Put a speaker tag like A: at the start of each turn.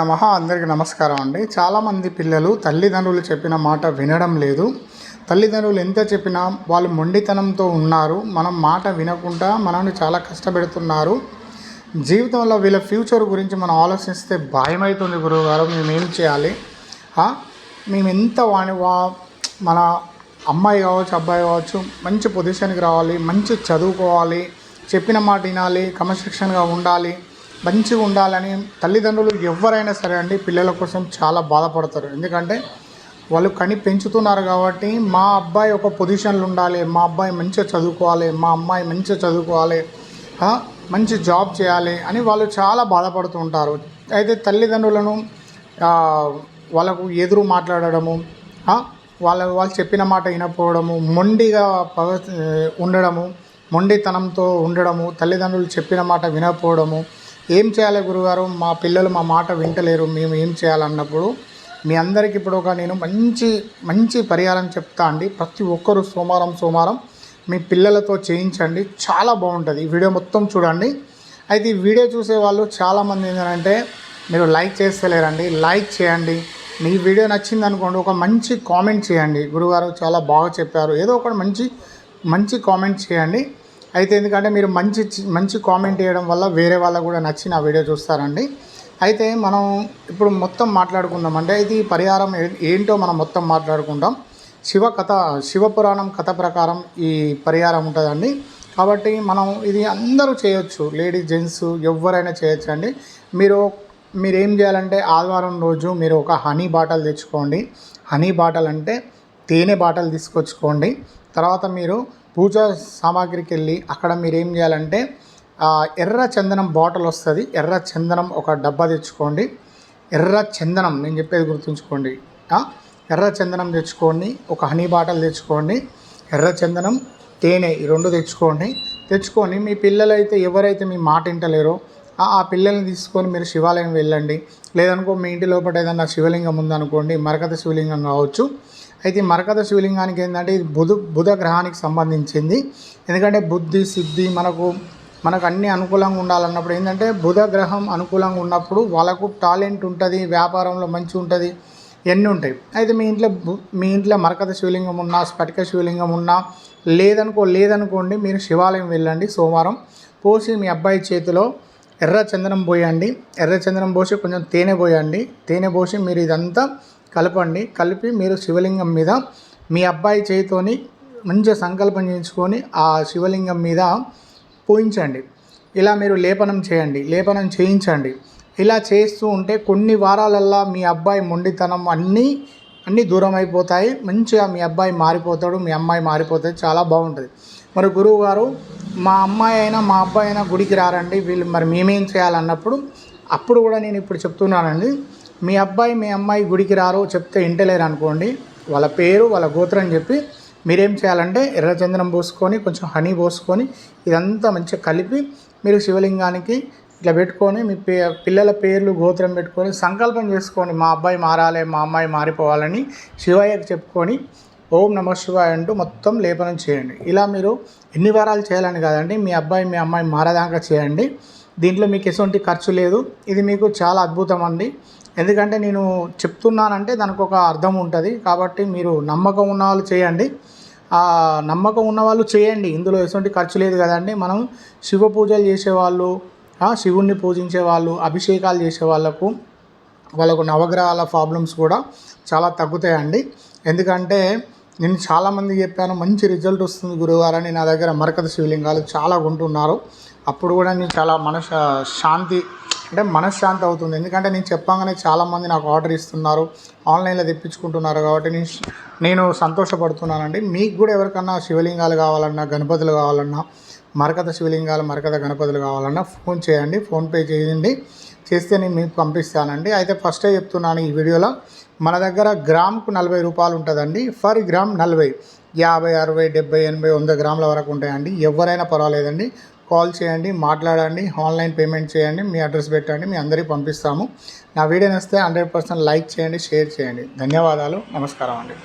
A: నమః అందరికీ నమస్కారం అండి. చాలామంది పిల్లలు తల్లిదండ్రులు చెప్పిన మాట వినడం లేదు. తల్లిదండ్రులు ఎంత చెప్పినా వాళ్ళు మొండితనంతో ఉన్నారు. మనం మాట వినకుండా మనల్ని చాలా కష్టపెడుతున్నారు. జీవితంలో వీళ్ళ ఫ్యూచర్ గురించి మనం ఆలోచిస్తే భయమవుతుంది గురువుగారు. మేము ఏం చేయాలి? మేము ఎంత వాని వా మన అమ్మాయి కావచ్చు అబ్బాయి కావచ్చు మంచి పొజిషన్కి రావాలి మంచి చదువుకోవాలి చెప్పిన మాట వినాలి క్రమశిక్షణగా ఉండాలి మంచిగా ఉండాలని తల్లిదండ్రులు ఎవరైనా సరే అండి పిల్లల కోసం చాలా బాధపడతారు. ఎందుకంటే వాళ్ళు కని పెంచుతున్నారు కాబట్టి మా అబ్బాయి ఒక పొజిషన్లో ఉండాలి మా అబ్బాయి మంచిగా చదువుకోవాలి మా అమ్మాయి మంచిగా చదువుకోవాలి మంచి జాబ్ చేయాలి అని వాళ్ళు చాలా బాధపడుతూ ఉంటారు. అయితే తల్లిదండ్రులను వాళ్ళకు ఎదురు మాట్లాడడము వాళ్ళ వాళ్ళు చెప్పిన మాట వినకపోవడము మొండిగా ఉండడము మొండితనంతో ఉండడము తల్లిదండ్రులు చెప్పిన మాట వినకపోవడము ఏం చేయాలి గురుగారు? మా పిల్లలు మా మాట వింటలేరు. మేము ఏం చేయాలన్నప్పుడు మీ అందరికి ఇప్పుడు ఒక నేను మంచి మంచి పరిహారం చెప్తా అండి. ప్రతి ఒక్కరు సోమవారం సోమవారం మీ పిల్లలతో చేయించండి. చాలా బాగుంటుంది. ఈ వీడియో మొత్తం చూడండి. అయితే ఈ వీడియో చూసే వాళ్ళు చాలామంది ఏంటంటే మీరు లైక్ చేస్తలేరండి. లైక్ చేయండి. మీ వీడియో నచ్చింది అనుకోండి ఒక మంచి కామెంట్ చేయండి. గురుగారు చాలా బాగా చెప్పారు. ఏదో ఒకటి మంచి మంచి కామెంట్ చేయండి. అయితే ఎందుకంటే మీరు మంచి మంచి కామెంట్ చేయడం వల్ల వేరే వాళ్ళకు కూడా నచ్చి నా వీడియో చూస్తారండి. అయితే మనం ఇప్పుడు మొత్తం మాట్లాడుకుందాం. అంటే ఇది పరిహారం ఏంటో మనం మొత్తం మాట్లాడుకుంటాం శివ కథ శివపురాణం కథ ప్రకారం ఈ పరిహారం ఉంటుందండి. కాబట్టి మనం ఇది అందరూ చేయొచ్చు. లేడీస్ జెంట్స్ ఎవరైనా చేయొచ్చు అండి. మీరు మీరు ఏం చేయాలంటే ఆదివారం రోజు మీరు ఒక హనీ బాటల్ తెచ్చుకోండి. హనీ బాటల్ అంటే తేనె బాటల్ తీసుకొచ్చుకోండి. తర్వాత మీరు పూజా సామాగ్రికి వెళ్ళి అక్కడ మీరు ఏం చేయాలంటే ఎర్ర చందనం బాటిల్ వస్తుంది. ఎర్ర చందనం ఒక డబ్బా తెచ్చుకోండి. ఎర్ర చందనం నేను చెప్పేది గుర్తుంచుకోండి. ఎర్ర చందనం తెచ్చుకోండి. ఒక హనీ బాటిల్ తెచ్చుకోండి. ఎర్ర చందనం తేనె ఈ రెండు తెచ్చుకోండి. తెచ్చుకొని మీ పిల్లలు అయితే ఎవరైతే మీ మాట వింటలేరో ఆ ఆ పిల్లల్ని తీసుకొని మీరు శివాలయం వెళ్ళండి. లేదనుకో మీ ఇంటి లోపల ఏదైనా శివలింగం ఉందనుకోండి మరకత శివలింగం కావచ్చు. అయితే మరకథ మరకత శివలింగానికి ఏంటంటే ఇది బుధ బుధ గ్రహానికి సంబంధించింది. ఎందుకంటే బుద్ధి సిద్ధి మనకు మనకు అన్ని అనుకూలంగా ఉండాలన్నప్పుడు ఏంటంటే బుధ గ్రహం అనుకూలంగా ఉన్నప్పుడు వాళ్ళకు టాలెంట్ ఉంటుంది వ్యాపారంలో మంచి ఉంటుంది ఎన్ని ఉంటాయి. అయితే మీ ఇంట్లో బు- మీ ఇంట్లో మరకత శివలింగం ఉన్నా స్ఫటిక శివలింగం ఉన్నా లేదనుకో లేదనుకోండి మీరు శివాలయం వెళ్ళండి సోమవారం. పోసి మీ అబ్బాయి చేతిలో ఎర్ర చందనం పోయండి. ఎర్ర చందనం పోసి కొంచెం తేనె పోయండి. తేనె పోసి మీరు ఇదంతా కలపండి. కలిపి మీరు శివలింగం మీద మీ అబ్బాయి చేతితోని మంచిగా సంకల్పం చేయించుకొని ఆ శివలింగం మీద పూయించండి. ఇలా మీరు లేపనం చేయండి. లేపనం చేయించండి. ఇలా చేస్తూ ఉంటే కొన్ని వారాలల్లా మీ అబ్బాయి మొండితనం అన్నీ అన్నీ దూరం అయిపోతాయి మంచిగా మీ అబ్బాయి మారిపోతాడు మీ అమ్మాయి మారిపోతుంది చాలా బాగుంటుంది. మరి గురువు గారు మా అమ్మాయి అయినా మా అబ్బాయి అయినా గుడికి రారండి. వీళ్ళు మరి మేమేం చేయాలన్నప్పుడు అప్పుడు కూడా నేను ఇప్పుడు చెప్తున్నానండి. మీ అబ్బాయి మీ అమ్మాయి గుడికి రారో చెప్తే ఇంటలేరు అనుకోండి వాళ్ళ పేరు వాళ్ళ గోత్రం చెప్పి మీరేం చేయాలంటే ఎర్రచందనం పోసుకొని కొంచెం హనీ పోసుకొని ఇదంతా మంచిగా కలిపి మీరు శివలింగానికి ఇట్లా పెట్టుకొని మీ పే పిల్లల పేర్లు గోత్రం పెట్టుకొని సంకల్పం చేసుకోండి మా అబ్బాయి మారాలి మా అమ్మాయి మారిపోవాలని శివయ్యకి చెప్పుకొని ఓం నమ శివాయ అంటూ మొత్తం లేపనం చేయండి. ఇలా మీరు ఎన్ని వారాలు చేయాలని కాదండి మీ అబ్బాయి మీ అమ్మాయి మారదాకా చేయండి. దీంట్లో మీకు ఎటువంటి ఖర్చు లేదు. ఇది మీకు చాలా అద్భుతం అండి. ఎందుకంటే నేను చెప్తున్నానంటే దానికి ఒక అర్థం ఉంటుంది. కాబట్టి మీరు నమ్మకం ఉన్న వాళ్ళు చేయండి నమ్మకం ఉన్న వాళ్ళు చేయండి. ఇందులో ఎటువంటి ఖర్చు లేదు కదండి. మనం శివ పూజలు చేసేవాళ్ళు శివుణ్ణి పూజించే వాళ్ళు అభిషేకాలు చేసే వాళ్ళకు వాళ్ళకు నవగ్రహాల ప్రాబ్లమ్స్ కూడా చాలా తగ్గుతాయండి. ఎందుకంటే నేను చాలామంది చెప్పాను మంచి రిజల్ట్ వస్తుంది గురువారని నా దగ్గర మరకత శివలింగాలు చాలా కొంటున్నారు. అప్పుడు కూడా నేను చాలా మనశ శాంతి అంటే మనశ్శాంతి అవుతుంది. ఎందుకంటే నేను చెప్పగానే చాలామంది నాకు ఆర్డర్ ఇస్తున్నారు. ఆన్లైన్లో తెప్పించుకుంటున్నారు కాబట్టి నేను నేను సంతోషపడుతున్నానండి. మీకు కూడా ఎవరికన్నా శివలింగాలు కావాలన్నా గణపతులు కావాలన్నా మరకత శివలింగాలు మరకత గణపతులు కావాలన్నా ఫోన్ చేయండి. ఫోన్పే చేయండి. చేస్తే నేను మీకు పంపిస్తానండి. అయితే ఫస్టే చెప్తున్నాను ఈ వీడియోలో. మన దగ్గర గ్రామ్కు నలభై రూపాయలు ఉంటుందండి. ఫర్ గ్రామ్ నలభై. యాభై అరవై డెబ్బై ఎనభై వంద గ్రాముల వరకు ఉంటాయండి. ఎవరైనా పర్వాలేదండి. కాల్ చేయండి మాట్లాడండి ఆన్లైన్ పేమెంట్ చేయండి మీ అడ్రస్ పెట్టండి మీ అందరికీ పంపిస్తాము. నా వీడియో నచ్చితే హండ్రెడ్ పర్సెంట్ లైక్ చేయండి షేర్ చేయండి. ధన్యవాదాలు నమస్కారం అండి.